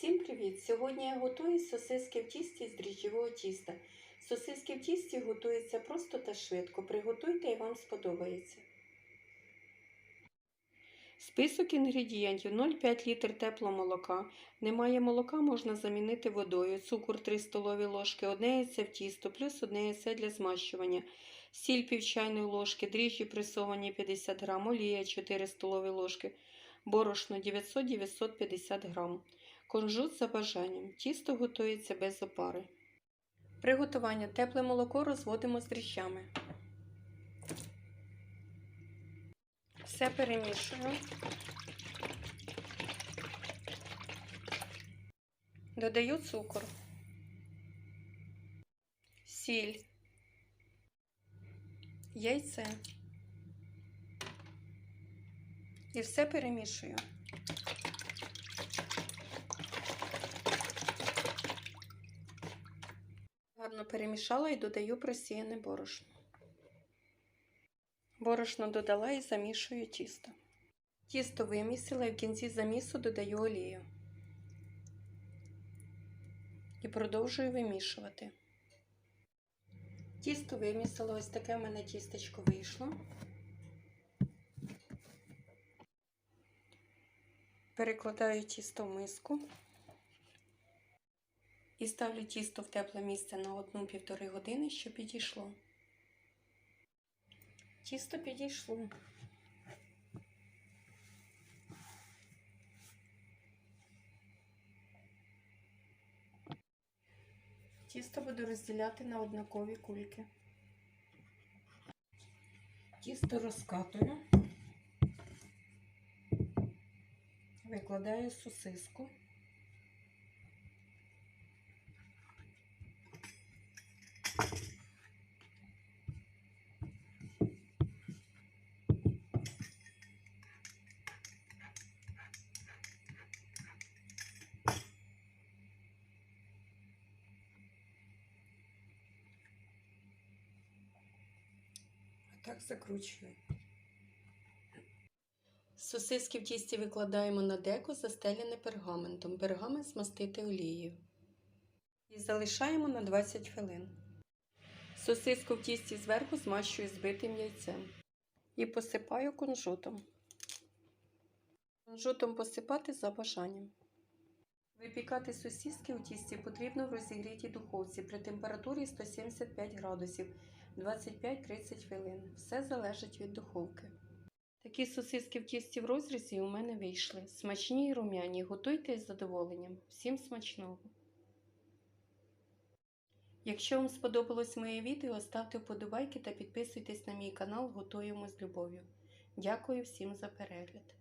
Всім привіт! Сьогодні я готую сосиски в тісті з дріжджового тіста. Сосиски в тісті готуються просто та швидко. Приготуйте і вам сподобається. Список інгредієнтів 0,5 літр теплого молока. Немає молока, можна замінити водою. Цукор 3 столові ложки, одне яйце в тісто, плюс одне яйце для змащування. Сіль пів чайної ложки, дріжджі пресовані 50 грам, олія 4 столові ложки, борошно 900-950 грам. Кунжут за бажанням. Тісто готується без опари. Приготування тепле молоко розводимо з дріжджами. Все перемішую. Додаю цукор, сіль, яйце. І все перемішую. Гарно перемішала і додаю просіяне борошно. Борошно додала і замішую тісто. Тісто вимісила і в кінці замісу додаю олію. І продовжую вимішувати. Тісто вимісило, ось таке в мене тістечко вийшло. Перекладаю тісто в миску. І ставлю тісто в тепле місце на 1-1,5 години, щоб підійшло. Тісто підійшло. Тісто буду розділяти на однакові кульки. Тісто розкатую, викладаю сосиску. Так закручую. Сосиски в тісті викладаємо на деко, застелене пергаментом. Пергамент змастити олією. І залишаємо на 20 хвилин. Сосиску в тісті зверху змащую збитим яйцем. І посипаю кунжутом. Кунжутом посипати за бажанням. Випікати сосиски у тісті потрібно в розігрітій духовці при температурі 175 градусів 25-30 хвилин. Все залежить від духовки. Такі сосиски в тісті в розрізі у мене вийшли. Смачні і рум'яні. Готуйте із задоволенням. Всім смачного! Якщо вам сподобалось моє відео, ставте вподобайки та підписуйтесь на мій канал Готуємо з любов'ю. Дякую всім за перегляд!